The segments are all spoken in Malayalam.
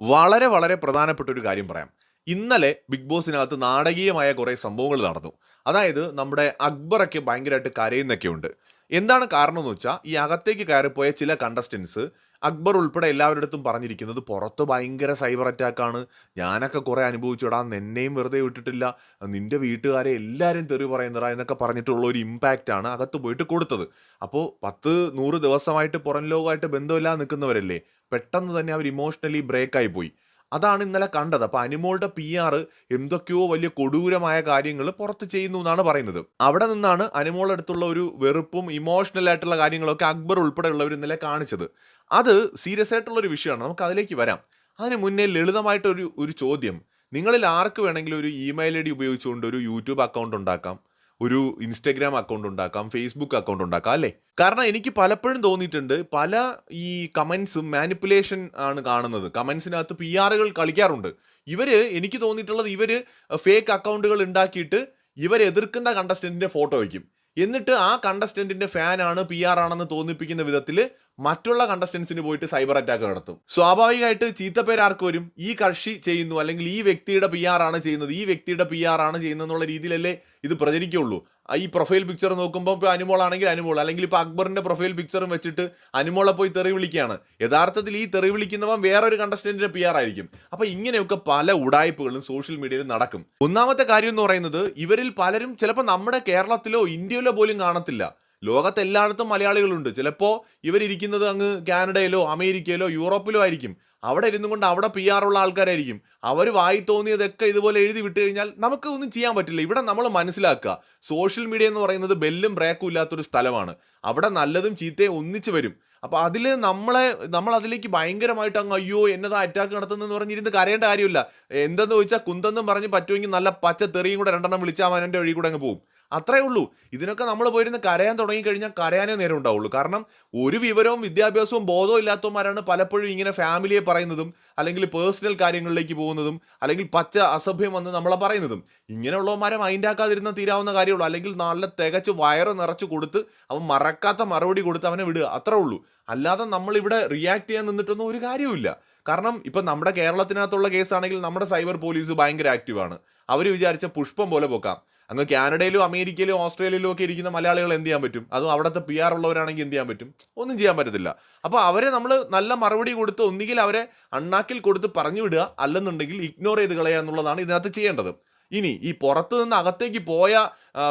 വളരെ വളരെ പ്രധാനപ്പെട്ട ഒരു കാര്യം പറയാം. ഇന്നലെ ബിഗ് ബോസിനകത്ത് നാടകീയമായ കുറേ സംഭവങ്ങൾ നടന്നു. അതായത് നമ്മുടെ അക്ബറൊക്കെ ഭയങ്കരമായിട്ട് കരയുന്നൊക്കെ ഉണ്ട് എന്താണ് കാരണം എന്ന് വെച്ചാൽ ഈ അകത്തേക്ക് കയറിപ്പോയ ചില കണ്ടസ്റ്റൻസ് അക്ബർ ഉൾപ്പെടെ എല്ലാവരുടെ അടുത്തും പറഞ്ഞിരിക്കുന്നത് പുറത്ത് ഭയങ്കര സൈബർ അറ്റാക്കാണ് ഞാനൊക്കെ കുറേ അനുഭവിച്ചുടാ എന്നെയും വെറുതെ വിട്ടിട്ടില്ല. നിന്റെ വീട്ടുകാരെ എല്ലാവരും തെറി പറയുന്നതാ എന്നൊക്കെ പറഞ്ഞിട്ടുള്ള ഒരു ഇമ്പാക്റ്റാണ് അകത്ത് പോയിട്ട് കൊടുത്തത്. അപ്പോൾ പത്ത് നൂറ് ദിവസമായിട്ട് പുറം ലോകമായിട്ട് ബന്ധമില്ലാതെ നിൽക്കുന്നവരല്ലേ? പെട്ടെന്ന് തന്നെ അവർ ഇമോഷണലി ബ്രേക്കായി പോയി. അതാണ് ഇന്നലെ കണ്ടത്. അപ്പൊ അനിമോളുടെ പി ആർ എന്തൊക്കെയോ വലിയ കൊടൂരമായ കാര്യങ്ങൾ പുറത്ത് ചെയ്യുന്നു എന്നാണ് പറയുന്നത്. അവിടെ നിന്നാണ് അനിമോളുടെ അടുത്തുള്ള ഒരു വെറുപ്പും ഇമോഷണൽ ആയിട്ടുള്ള കാര്യങ്ങളൊക്കെ അക്ബർ ഉൾപ്പെടെയുള്ളവർ ഇന്നലെ കാണിച്ചത്. അത് സീരിയസ് ആയിട്ടുള്ള ഒരു വിഷയമാണ്. നമുക്ക് അതിലേക്ക് വരാം. അതിന് മുന്നേ ലളിതമായിട്ടൊരു ഒരു ചോദ്യം. നിങ്ങളിൽ ആർക്ക് വേണമെങ്കിലും ഒരു ഇമെയിൽ ഐ ഡി ഉപയോഗിച്ചുകൊണ്ട് ഒരു യൂട്യൂബ് അക്കൗണ്ട് ഉണ്ടാക്കാം? ഒരു ഇൻസ്റ്റഗ്രാം അക്കൗണ്ട് ഉണ്ടാക്കാം ഫേസ്ബുക്ക് അക്കൗണ്ട് ഉണ്ടാക്കാം അല്ലേ? കാരണം എനിക്ക് പലപ്പോഴും തോന്നിയിട്ടുണ്ട് പല ഈ കമൻസും മാനിപ്പുലേഷൻ ആണ് കാണുന്നത്. കമൻസിനകത്ത് പി ആറുകൾ കളിക്കാറുണ്ട്. ഇവർ എനിക്ക് തോന്നിയിട്ടുള്ളത് ഇവർ ഫേക്ക് അക്കൗണ്ടുകൾ ഉണ്ടാക്കിയിട്ട് ഇവർ എതിർക്കുന്ന കണ്ടസ്റ്റന്റിന്റെ ഫോട്ടോ വയ്ക്കും. എന്നിട്ട് ആ കണ്ടസ്റ്റന്റിന്റെ ഫാനാണ് പി ആർ ആണെന്ന് തോന്നിപ്പിക്കുന്ന വിധത്തിൽ മറ്റുള്ള കണ്ടസ്റ്റൻസിന് പോയിട്ട് സൈബർ അറ്റാക്ക് നടത്തും. സ്വാഭാവികമായിട്ട് ചീത്തപ്പേര് ആർക്ക് വരും? ഈ കക്ഷി ചെയ്യുന്നു അല്ലെങ്കിൽ ഈ വ്യക്തിയുടെ പി ആർ ആണ് ചെയ്യുന്നത്. ഈ വ്യക്തിയുടെ പി ആർ ആണ് ചെയ്യുന്നത് എന്നുള്ള രീതിയിലല്ലേ ഇത് പ്രചരിക്കുള്ളൂ ഈ പ്രൊഫൈൽ പിക്ചർ നോക്കുമ്പോൾ ഇപ്പോൾ അനുമോൾ ആണെങ്കിൽ അനുമോൾ അല്ലെങ്കിൽ ഇപ്പോൾ അക്ബറിന്റെ പ്രൊഫൈൽ പിക്ചറും വെച്ചിട്ട് അനുമോളെ പോയി തെറി വിളിക്കുകയാണ്. യഥാർത്ഥത്തിൽ ഈ തെറി വിളിക്കുന്നവൻ വേറൊരു കണ്ടസ്റ്റന്റിന്റെ പി ആർ ആയിരിക്കും. അപ്പോൾ ഇങ്ങനെയൊക്കെ പല ഉടായ്പകളും സോഷ്യൽ മീഡിയയിൽ നടക്കും. ഒന്നാമത്തെ കാര്യം എന്ന് പറയുന്നത് ഇവരിൽ പലരും ചിലപ്പോൾ നമ്മുടെ കേരളത്തിലോ ഇന്ത്യയിലോ പോലും കാണത്തില്ല. ലോകത്ത് എല്ലായിടത്തും മലയാളികളുണ്ട്. ചിലപ്പോൾ ഇവരിയ്ക്കുന്നത് അങ്ങ് കാനഡയിലോ അമേരിക്കയിലോ യൂറോപ്പിലോ ആയിരിക്കും. അവിടെ ഇരുന്നു കൊണ്ട് അവിടെ പി ആർ ഉള്ള ആൾക്കാരായിരിക്കും. അവർ വായി തോന്നിയതൊക്കെ ഇതുപോലെ എഴുതി വിട്ടു കഴിഞ്ഞാൽ നമുക്ക് ഒന്നും ചെയ്യാൻ പറ്റില്ല. ഇവിടെ നമ്മൾ മനസ്സിലാക്കുക. സോഷ്യൽ മീഡിയ എന്ന് പറയുന്നത് ബെല്ലും ബ്രേക്കും ഇല്ലാത്തൊരു സ്ഥലമാണ്. അവിടെ നല്ലതും ചീത്തയും ഒന്നിച്ചു വരും. അപ്പോൾ അതിൽ നമ്മളെ നമ്മൾ അതിലേക്ക് ഭയങ്കരമായിട്ട് അങ്ങ് അയ്യോ എന്നതാ അറ്റാക്ക് നടത്തുന്നതെന്ന് പറഞ്ഞിരുന്ന് കരയേണ്ട കാര്യമില്ല. എന്തെന്ന് ചോദിച്ചാൽ കുന്തെന്നും പറഞ്ഞ് പറ്റുമെങ്കിൽ നല്ല പച്ച തെറിയും കൂടെ രണ്ടെണ്ണം വിളിച്ചാൽ അവന്റെ വഴി കൂടെ അങ്ങ് പോകും. അത്രേ ഉള്ളൂ. ഇതിനൊക്കെ നമ്മൾ പോയിരുന്ന് കരയാൻ തുടങ്ങിക്കഴിഞ്ഞാൽ കരയാനേ നേരം ഉണ്ടാവുള്ളൂ. കാരണം ഒരു വിവരവും വിദ്യാഭ്യാസവും ബോധവും ഇല്ലാത്തവന്മാരാണ് പലപ്പോഴും ഇങ്ങനെ ഫാമിലിയെ പറയുന്നതും അല്ലെങ്കിൽ പേഴ്സണൽ കാര്യങ്ങളിലേക്ക് പോകുന്നതും അല്ലെങ്കിൽ പച്ച അസഭ്യം വന്ന് നമ്മളെ പറയുന്നതും. ഇങ്ങനെയുള്ളവന്മാരെ മൈൻഡാക്കാതിരുന്ന തീരാവുന്ന കാര്യമുള്ളൂ. അല്ലെങ്കിൽ നല്ല തികച്ച് വയറ് നിറച്ച് കൊടുത്ത് അവൻ മറക്കാത്ത മറുപടി കൊടുത്ത് അവനെ വിടുക. അത്രേ ഉള്ളൂ. അല്ലാതെ നമ്മളിവിടെ റിയാക്ട് ചെയ്യാൻ നിന്നിട്ടൊന്നും ഒരു കാര്യവുമില്ല. കാരണം ഇപ്പം നമ്മുടെ കേരളത്തിനകത്തുള്ള കേസാണെങ്കിൽ നമ്മുടെ സൈബർ പോലീസ് ഭയങ്കര ആക്റ്റീവാണ് അവർ വിചാരിച്ച പുഷ്പം പോലെ പോക്കാം. അങ്ങ് കാനഡയിലും അമേരിക്കയിലും ഓസ്ട്രേലിയയിലും ഒക്കെ ഇരിക്കുന്ന മലയാളികൾ എന്ത് ചെയ്യാൻ പറ്റും? അതും അവിടുത്തെ പി ആർ ഉള്ളവരാണെങ്കിൽ എന്ത് ചെയ്യാൻ പറ്റും? ഒന്നും ചെയ്യാൻ പറ്റത്തില്ല. അപ്പോൾ അവരെ നമ്മൾ നല്ല മറുപടി കൊടുത്ത് ഒന്നുകിൽ അവരെ അണ്ണാക്കിൽ കൊടുത്ത് പറഞ്ഞു വിടുക അല്ലെന്നുണ്ടെങ്കിൽ ഇഗ്നോർ ചെയ്ത് കളയുക എന്നുള്ളതാണ് ഇതിനകത്ത് ചെയ്യേണ്ടത്. ഇനി ഈ പുറത്തു നിന്ന് അകത്തേക്ക് പോയ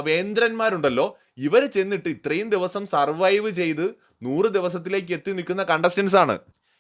വേന്ദ്രന്മാരുണ്ടല്ലോ ഇവർ ചെന്നിട്ട് ഇത്രയും ദിവസം സർവൈവ് ചെയ്ത് നൂറ് ദിവസത്തിലേക്ക് എത്തി നിൽക്കുന്ന കണ്ടസ്റ്റൻസ് ആണ്.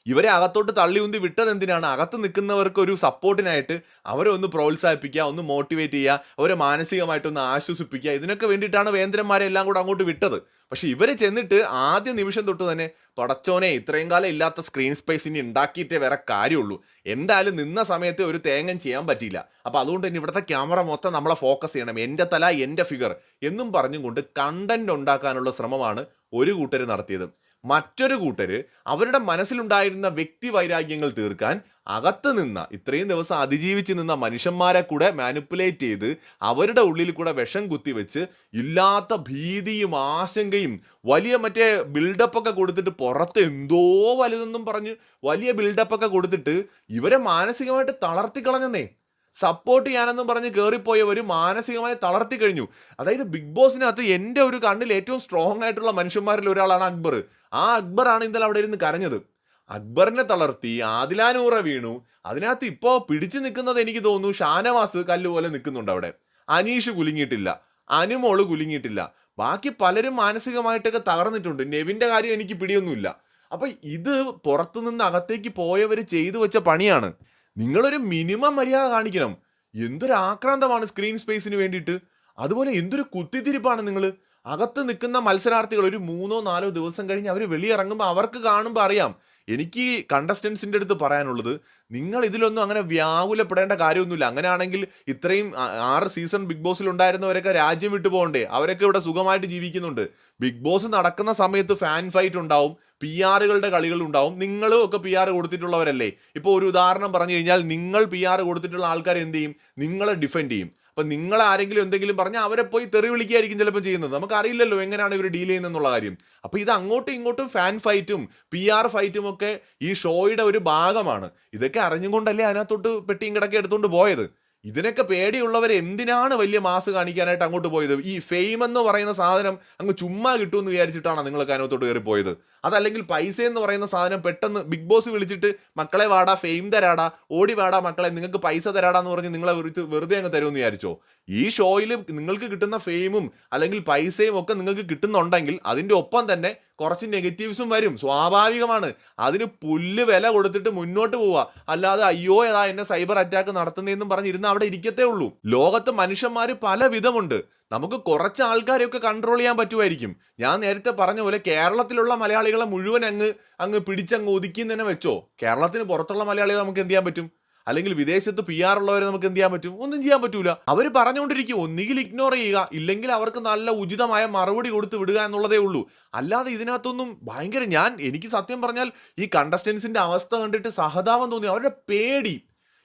ഇവരെ അകത്തോട്ട് തള്ളി ഉന്തി വിട്ടത് എന്തിനാണ്? അകത്ത് നിൽക്കുന്നവർക്ക് ഒരു സപ്പോർട്ടിനായിട്ട് അവരെ ഒന്ന് പ്രോത്സാഹിപ്പിക്കുക ഒന്ന് മോട്ടിവേറ്റ് ചെയ്യുക അവരെ മാനസികമായിട്ടൊന്ന് ആശ്വസിപ്പിക്കുക. ഇതിനൊക്കെ വേണ്ടിയിട്ടാണ് വേന്ദ്രന്മാരെ എല്ലാം കൂടെ അങ്ങോട്ട് വിട്ടത്. പക്ഷേ ഇവരെ ചെന്നിട്ട് ആദ്യ നിമിഷം തൊട്ട് തന്നെ പടച്ചോനെ ഇത്രയും കാലം ഇല്ലാത്ത സ്ക്രീൻ സ്പേസ് ഇനി ഉണ്ടാക്കിയിട്ടേ വേറെ കാര്യമുള്ളൂ. എന്തായാലും നിന്ന സമയത്ത് ഒരു തേങ്ങം ചെയ്യാൻ പറ്റിയില്ല. അപ്പോൾ അതുകൊണ്ട് തന്നെ ഇവിടുത്തെ ക്യാമറ മൊത്തം നമ്മളെ ഫോക്കസ് ചെയ്യണം. എന്റെ തല എന്റെ ഫിഗർ എന്നും പറഞ്ഞും കൊണ്ട് കണ്ടന്റ് ഉണ്ടാക്കാനുള്ള ശ്രമമാണ് ഒരു കൂട്ടർ നടത്തിയത്. മറ്റൊരു കൂട്ടർ അവരുടെ മനസ്സിലുണ്ടായിരുന്ന വ്യക്തി വൈരാഗ്യങ്ങൾ തീർക്കാൻ അകത്ത് നിന്ന ഇത്രയും ദിവസം അതിജീവിച്ച് നിന്ന മനുഷ്യന്മാരെ കൂടെ മാനിപ്പുലേറ്റ് ചെയ്ത് അവരുടെ ഉള്ളിൽ കൂടെ വിഷം കുത്തിവെച്ച് ഇല്ലാത്ത ഭീതിയും ആശങ്കയും വലിയ മറ്റേ ബിൽഡപ്പ് ഒക്കെ കൊടുത്തിട്ട് പുറത്ത് എന്തോ വലുതെന്നും പറഞ്ഞ് വലിയ ബിൽഡപ്പ് ഒക്കെ കൊടുത്തിട്ട് ഇവരെ മാനസികമായിട്ട് തളർത്തിക്കളഞ്ഞെന്നേ. സപ്പോർട്ട് ചെയ്യാനെന്നും പറഞ്ഞ് കയറിപ്പോയവർ മാനസികമായി തളർത്തി കഴിഞ്ഞു. അതായത് ബിഗ് ബോസിനകത്ത് എന്റെ ഒരു കണ്ണിൽ ഏറ്റവും സ്ട്രോങ് ആയിട്ടുള്ള മനുഷ്യന്മാരിൽ ഒരാളാണ് അക്ബർ. ആ അക്ബറാണ് ഇന്നലെ അവിടെ ഇരുന്ന് കരഞ്ഞത്. അക്ബറിനെ തളർത്തി ആദിലാനൂറ വീണു. അതിനകത്ത് ഇപ്പോൾ പിടിച്ചു നിൽക്കുന്നത് എനിക്ക് തോന്നുന്നു ഷാനവാസ് കല്ല് പോലെ നിൽക്കുന്നുണ്ട് അവിടെ. അനീഷ് കുലുങ്ങിയിട്ടില്ല. അനുമോൾ കുലുങ്ങിയിട്ടില്ല. ബാക്കി പലരും മാനസികമായിട്ടൊക്കെ തകർന്നിട്ടുണ്ട്. നെവിന്റെ കാര്യം എനിക്ക് പിടിയൊന്നുമില്ല. അപ്പോൾ ഇത് പുറത്തുനിന്ന് അകത്തേക്ക് പോയവർ ചെയ്തു വെച്ച പണിയാണ്. നിങ്ങളൊരു മിനിമം മര്യാദ കാണിക്കണം. എന്തൊരു ആക്രാന്തമാണ് സ്ക്രീൻ സ്പേസിന് വേണ്ടിയിട്ട്. അതുപോലെ എന്തൊരു കുത്തിത്തിരിപ്പാണ് നിങ്ങൾ അകത്ത് നിൽക്കുന്ന മത്സരാർത്ഥികൾ ഒരു മൂന്നോ നാലോ ദിവസം കഴിഞ്ഞ് അവർ വെളിയിറങ്ങുമ്പോൾ അവർക്ക് കാണുമ്പോൾ അറിയാം. എനിക്ക് കണ്ടസ്റ്റൻസിന്റെ അടുത്ത് പറയാനുള്ളത് നിങ്ങൾ ഇതിലൊന്നും അങ്ങനെ വ്യാകുലപ്പെടേണ്ട കാര്യമൊന്നുമില്ല. അങ്ങനെയാണെങ്കിൽ ഇത്രയും ആറ് സീസൺ ബിഗ് ബോസിൽ ഉണ്ടായിരുന്നവരൊക്കെ രാജ്യം വിട്ടു പോകണ്ടേ? അവരൊക്കെ ഇവിടെ സുഖമായിട്ട് ജീവിക്കുന്നുണ്ട്. ബിഗ് ബോസ് നടക്കുന്ന സമയത്ത് ഫാൻ ഫൈറ്റ് ഉണ്ടാവും പി ആറുകളുടെ കളികൾ ഉണ്ടാവും. നിങ്ങളും ഒക്കെ പി ആർ കൊടുത്തിട്ടുള്ളവരല്ലേ? ഇപ്പോൾ ഒരു ഉദാഹരണം പറഞ്ഞു കഴിഞ്ഞാൽ നിങ്ങൾ പി ആർ കൊടുത്തിട്ടുള്ള ആൾക്കാർ എന്ത് ചെയ്യും? നിങ്ങളെ ഡിഫെൻഡ് ചെയ്യും. അപ്പൊ നിങ്ങൾ ആരെങ്കിലും എന്തെങ്കിലും പറഞ്ഞാൽ അവരെ പോയി തെറി വിളിക്കുകയായിരിക്കും ചിലപ്പോൾ ചെയ്യുന്നത്. നമുക്ക് അറിയില്ലല്ലോ എങ്ങനെയാണ് ഇവർ ഡീൽ ചെയ്യുന്നതെന്നുള്ള കാര്യം. അപ്പോൾ ഇത് അങ്ങോട്ടും ഇങ്ങോട്ടും ഫാൻ ഫൈറ്റും പി ആർ ഫൈറ്റും ഒക്കെ ഈ ഷോയുടെ ഒരു ഭാഗമാണ്. ഇതൊക്കെ അറിഞ്ഞുകൊണ്ടല്ലേ അതിനകത്തോട്ട് പെട്ടിയും കിടക്കെ എടുത്തുകൊണ്ട് പോയത്. ഇതിനൊക്കെ പേടിയുള്ളവർ എന്തിനാണ് വലിയ മാസ് കാണിക്കാനായിട്ട് അങ്ങോട്ട് പോയത്? ഈ ഫെയിം എന്ന് പറയുന്ന സാധനം അങ്ങ് ചുമ്മാ കിട്ടുമെന്ന് വിചാരിച്ചിട്ടാണ് നിങ്ങളൊക്കെ അതിനകത്തോട്ട് കയറി പോയത്? അതല്ലെങ്കിൽ പൈസ എന്ന് പറയുന്ന സാധനം പെട്ടെന്ന് ബിഗ് ബോസ് വിളിച്ചിട്ട് മക്കളെ വാടാ ഫെയിം തരാടാ ഓടി വാടാ മക്കളെ നിങ്ങൾക്ക് പൈസ തരാടാന്ന് പറഞ്ഞ് നിങ്ങളെ വിളിച്ച് വെറുതെ അങ്ങ് തരുമെന്ന് വിചാരിച്ചോ? ഈ ഷോയിൽ നിങ്ങൾക്ക് കിട്ടുന്ന ഫെയിമും അല്ലെങ്കിൽ പൈസയും ഒക്കെ നിങ്ങൾക്ക് കിട്ടുന്നുണ്ടെങ്കിൽ അതിന്റെ ഒപ്പം തന്നെ കുറച്ച് നെഗറ്റീവ്സും വരും. സ്വാഭാവികമാണ്. അതിന് പുല്ല് വില കൊടുത്തിട്ട് മുന്നോട്ട് പോവുക. അല്ലാതെ അയ്യോ ഏതാ എന്നെ സൈബർ അറ്റാക്ക് നടത്തുന്നതെന്നും പറഞ്ഞിരുന്ന് അവിടെ ഇരിക്കത്തേ ഉള്ളൂ. ലോകത്ത് മനുഷ്യന്മാർ പല വിധമുണ്ട് നമുക്ക് കുറച്ച് ആൾക്കാരെയൊക്കെ കൺട്രോൾ ചെയ്യാൻ പറ്റുമായിരിക്കും. ഞാൻ നേരത്തെ പറഞ്ഞ പോലെ കേരളത്തിലുള്ള മലയാളികളെ മുഴുവൻ അങ്ങ് അങ്ങ് പിടിച്ചങ്ങ് ഒതുക്കി തന്നെ വെച്ചോ. കേരളത്തിന് പുറത്തുള്ള മലയാളികളെ നമുക്ക് എന്ത് ചെയ്യാൻ പറ്റും? അല്ലെങ്കിൽ വിദേശത്ത് പി ആർ ഉള്ളവരെ നമുക്ക് എന്ത് ചെയ്യാൻ പറ്റും? ഒന്നും ചെയ്യാൻ പറ്റൂല. അവർ പറഞ്ഞുകൊണ്ടിരിക്കും ഒന്നുകിൽ ഇഗ്നോർ ചെയ്യുക ഇല്ലെങ്കിൽ അവർക്ക് നല്ല ഉചിതമായ മറുപടി കൊടുത്ത് വിടുക എന്നുള്ളതേ ഉള്ളൂ. അല്ലാതെ ഇതിനകത്തൊന്നും ഭയങ്കര ഞാൻ എനിക്ക് സത്യം പറഞ്ഞാൽ ഈ കണ്ടസ്റ്റൻസിന്റെ അവസ്ഥ കണ്ടിട്ട് സഹതാപം തോന്നി. അവരുടെ പേടി.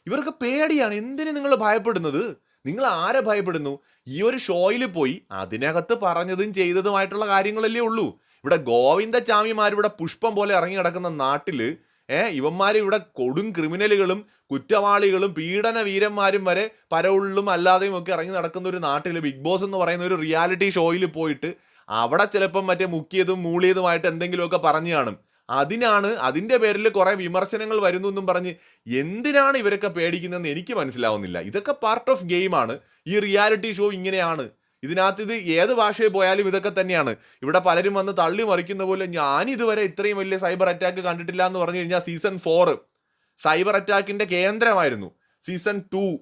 ഇവർക്ക് പേടിയാണ് എന്തിനു നിങ്ങൾ ഭയപ്പെടുന്നത്? നിങ്ങൾ ആരെ ഭയപ്പെടുന്നു? ഈ ഒരു ഷോയിൽ പോയി അതിനകത്ത് പറഞ്ഞതും ചെയ്തതുമായിട്ടുള്ള കാര്യങ്ങളല്ലേ ഉള്ളൂ. ഇവിടെ ഗോവിന്ദചാമിമാർ ഇവിടെ പുഷ്പം പോലെ ഇറങ്ങി കിടക്കുന്ന നാട്ടിൽ ഏഹ് ഇവന്മാർ ഇവിടെ കൊടും ക്രിമിനലുകളും കുറ്റവാളികളും പീഡന വീരന്മാരും വരെ പരവുള്ളും അല്ലാതെയും ഒക്കെ ഇറങ്ങി നടക്കുന്ന ഒരു നാട്ടിൽ ബിഗ് ബോസ് എന്ന് പറയുന്ന ഒരു റിയാലിറ്റി ഷോയിൽ പോയിട്ട് അവിടെ ചിലപ്പം മറ്റേ മുക്കിയതും മൂളിയതുമായിട്ട് എന്തെങ്കിലുമൊക്കെ പറഞ്ഞു കാണും. അതിനാണ് അതിന്റെ പേരിൽ കുറേ വിമർശനങ്ങൾ വരുന്നു എന്നും പറഞ്ഞ് എന്തിനാണ് ഇവരൊക്കെ പേടിക്കുന്നതെന്ന് എനിക്ക് മനസ്സിലാവുന്നില്ല. ഇതൊക്കെ പാർട്ട് ഓഫ് ഗെയിമാണ് ഈ റിയാലിറ്റി ഷോ ഇങ്ങനെയാണ്. ഇതിനകത്ത് ഇത് ഏത് ഭാഷയിൽ പോയാലും ഇതൊക്കെ തന്നെയാണ്. ഇവിടെ പലരും വന്ന് തള്ളി മറിക്കുന്ന പോലെ ഞാൻ ഇതുവരെ ഇത്രയും വലിയ സൈബർ അറ്റാക്ക് കണ്ടിട്ടില്ല എന്ന് പറഞ്ഞു കഴിഞ്ഞാൽ സീസൺ ഫോർ സൈബർ അറ്റാക്കിന്റെ കേന്ദ്രമായിരുന്നു. Season two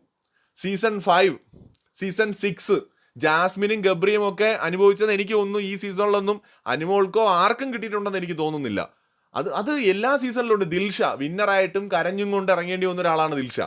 season five season six. ജാസ്മിനും ഗബ്രിയും ഒക്കെ അനുഭവിച്ചത് എനിക്ക് ഒന്നും ഈ സീസണിലൊന്നും അനുമോൾക്കോ ആർക്കും കിട്ടിയിട്ടുണ്ടെന്ന് എനിക്ക് തോന്നുന്നില്ല. അത് അത് എല്ലാ സീസണിലും ഉണ്ട് ദിൽഷ വിന്നറായിട്ടും കരഞ്ഞും കൊണ്ട് ഇറങ്ങേണ്ടി വന്ന ഒരാളാണ് ദിൽഷ.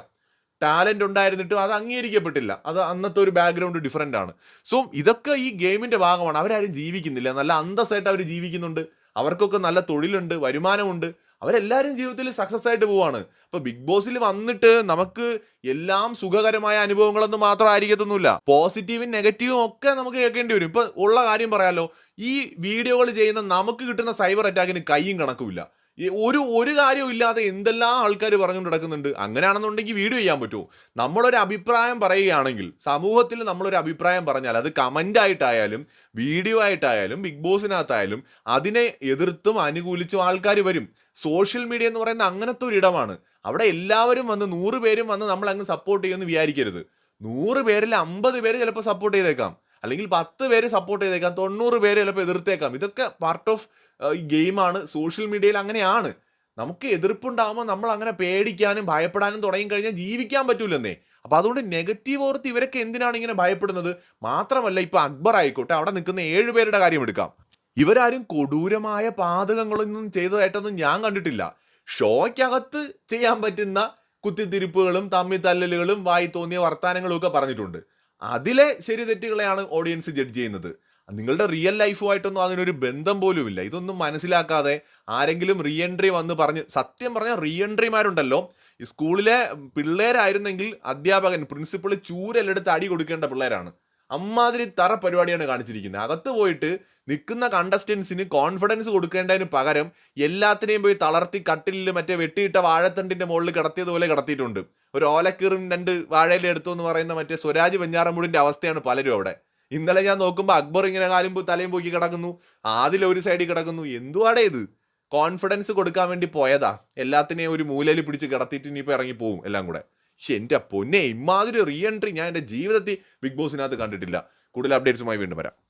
ടാലന്റ് ഉണ്ടായിരുന്നിട്ടും അത് അംഗീകരിക്കപ്പെട്ടില്ല. അത് അന്നത്തെ ഒരു ബാക്ക്ഗ്രൗണ്ട് ഡിഫറെന്റ് ആണ്. സോ ഇതൊക്കെ ഈ ഗെയിമിന്റെ ഭാഗമാണ്. അവരാരും ജീവിക്കുന്നില്ല. നല്ല അന്തസ്സായിട്ട് അവർ ജീവിക്കുന്നുണ്ട്. അവർക്കൊക്കെ നല്ല തൊഴിലുണ്ട് വരുമാനമുണ്ട്. അവരെല്ലാവരും ജീവിതത്തിൽ സക്സസ് ആയിട്ട് പോവാണ്. അപ്പൊ ബിഗ് ബോസിൽ വന്നിട്ട് നമുക്ക് എല്ലാം സുഖകരമായ അനുഭവങ്ങളൊന്നും മാത്രം ആയിരിക്കത്തൊന്നുമില്ല. പോസിറ്റീവും നെഗറ്റീവും ഒക്കെ നമുക്ക് കേൾക്കേണ്ടി വരും. ഇപ്പൊ ഉള്ള കാര്യം പറയാലോ. ഈ വീഡിയോകൾ ചെയ്യുന്ന നമുക്ക് കിട്ടുന്ന സൈബർ അറ്റാക്കിന് കൈയും കണക്കുമില്ല. ഒരു ഒരു കാര്യവും ഇല്ലാതെ എന്തെല്ലാം ആൾക്കാർ പറഞ്ഞുകൊണ്ട് നടക്കുന്നുണ്ട്. അങ്ങനെയാണെന്നുണ്ടെങ്കിൽ വീഡിയോ ചെയ്യാൻ പറ്റുമോ? നമ്മളൊരു അഭിപ്രായം പറയുകയാണെങ്കിൽ സമൂഹത്തിൽ നമ്മളൊരു അഭിപ്രായം പറഞ്ഞാൽ അത് കമന്റ് ആയിട്ടായാലും വീഡിയോ ആയിട്ടായാലും ബിഗ് ബോസിനകത്തായാലും അതിനെ എതിർത്തും അനുകൂലിച്ചും ആൾക്കാർ വരും. സോഷ്യൽ മീഡിയ എന്ന് പറയുന്ന അങ്ങനത്തെ ഒരു ഇടമാണ്. അവിടെ എല്ലാവരും വന്ന് നൂറ് പേരും വന്ന് നമ്മൾ അങ്ങ് സപ്പോർട്ട് ചെയ്യുമെന്ന് വിചാരിക്കരുത്. നൂറ് പേരിൽ അമ്പത് പേര് ചിലപ്പോൾ സപ്പോർട്ട് ചെയ്തേക്കാം. അല്ലെങ്കിൽ പത്ത് പേര് സപ്പോർട്ട് ചെയ്തേക്കാം. തൊണ്ണൂറ് പേര് ചിലപ്പോൾ എതിർത്തേക്കാം. ഇതൊക്കെ പാർട്ട് ഓഫ് ഈ ഗെയിമാണ് സോഷ്യൽ മീഡിയയിൽ അങ്ങനെയാണ്. നമുക്ക് എതിർപ്പുണ്ടാകുമ്പോൾ നമ്മൾ അങ്ങനെ പേടിക്കാനും ഭയപ്പെടാനും തുടങ്ങി കഴിഞ്ഞാൽ ജീവിക്കാൻ പറ്റൂലെന്നേ. അപ്പം അതുകൊണ്ട് നെഗറ്റീവ് ഓർത്ത് ഇവരൊക്കെ എന്തിനാണ് ഇങ്ങനെ ഭയപ്പെടുന്നത്? മാത്രമല്ല ഇപ്പം അക്ബർ ആയിക്കോട്ടെ അവിടെ നിൽക്കുന്ന ഏഴ് പേരുടെ കാര്യം എടുക്കാം. ഇവരാരും കൊടൂരമായ പാതകങ്ങളൊന്നും ചെയ്തതായിട്ടൊന്നും ഞാൻ കണ്ടിട്ടില്ല. ഷോയ്ക്കകത്ത് ചെയ്യാൻ പറ്റുന്ന കുത്തിത്തിരിപ്പുകളും തമ്മി തല്ലലുകളും വായി തോന്നിയ വർത്തമാനങ്ങളും ഒക്കെ പറഞ്ഞിട്ടുണ്ട്. അതിലെ ശരി തെറ്റുകളെയാണ് ഓഡിയൻസ് ജഡ്ജ് ചെയ്യുന്നത്. നിങ്ങളുടെ റിയൽ ലൈഫുമായിട്ടൊന്നും അതിനൊരു ബന്ധം പോലുമില്ല. ഇതൊന്നും മനസ്സിലാക്കാതെ ആരെങ്കിലും റീ എൻട്രി വന്ന് പറഞ്ഞ് സത്യം പറഞ്ഞാൽ റീ എൻട്രിമാരുണ്ടല്ലോ ഈ സ്കൂളിലെ പിള്ളേരായിരുന്നെങ്കിൽ അധ്യാപകൻ പ്രിൻസിപ്പൾ ചൂരലെടുത്ത് അടി കൊടുക്കേണ്ട പിള്ളേരാണ്. അമ്മാതിരി തറ പരിപാടിയാണ് കാണിച്ചിരിക്കുന്നത്. അകത്ത് പോയിട്ട് നിൽക്കുന്ന കണ്ടസ്റ്റൻസിന് കോൺഫിഡൻസ് കൊടുക്കേണ്ടതിന് പകരം എല്ലാത്തിനെയും പോയി തളർത്തി കട്ടിലിൽ മറ്റേ വെട്ടിയിട്ട വാഴത്തണ്ടിന്റെ മുകളിൽ കിടത്തിയതുപോലെ കിടത്തിയിട്ടുണ്ട്. ഒരു ഓലക്കീറും രണ്ട് വാഴയിലെടുത്തു എന്ന് പറയുന്ന മറ്റേ സ്വരാജ് വെഞ്ഞാറമൂടിന്റെ അവസ്ഥയാണ് പലരും അവിടെ. ഇന്നലെ ഞാൻ നോക്കുമ്പോൾ അക്ബർ ഇങ്ങനെ കാലും തലയും പൊക്കി കിടക്കുന്നു. ആദിൽ ഒരു സൈഡിൽ കിടക്കുന്നു. എന്തുവാടേ ഇത്? കോൺഫിഡൻസ് കൊടുക്കാൻ വേണ്ടി പോയതാ. എല്ലാത്തിനെയും ഒരു മൂലയിൽ പിടിച്ച് കിടത്തിയിട്ട് ഇനിയിപ്പോൾ ഇറങ്ങി പോവും എല്ലാം കൂടെ. പക്ഷെ എന്റെ പൊന്നെ ഇമാതിരി റീ എൻട്രി ഞാൻ എന്റെ ജീവിതത്തിൽ ബിഗ് ബോസിനകത്ത് കണ്ടിട്ടില്ല. കൂടുതൽ അപ്ഡേറ്റ്സുമായി വീണ്ടും വരാം.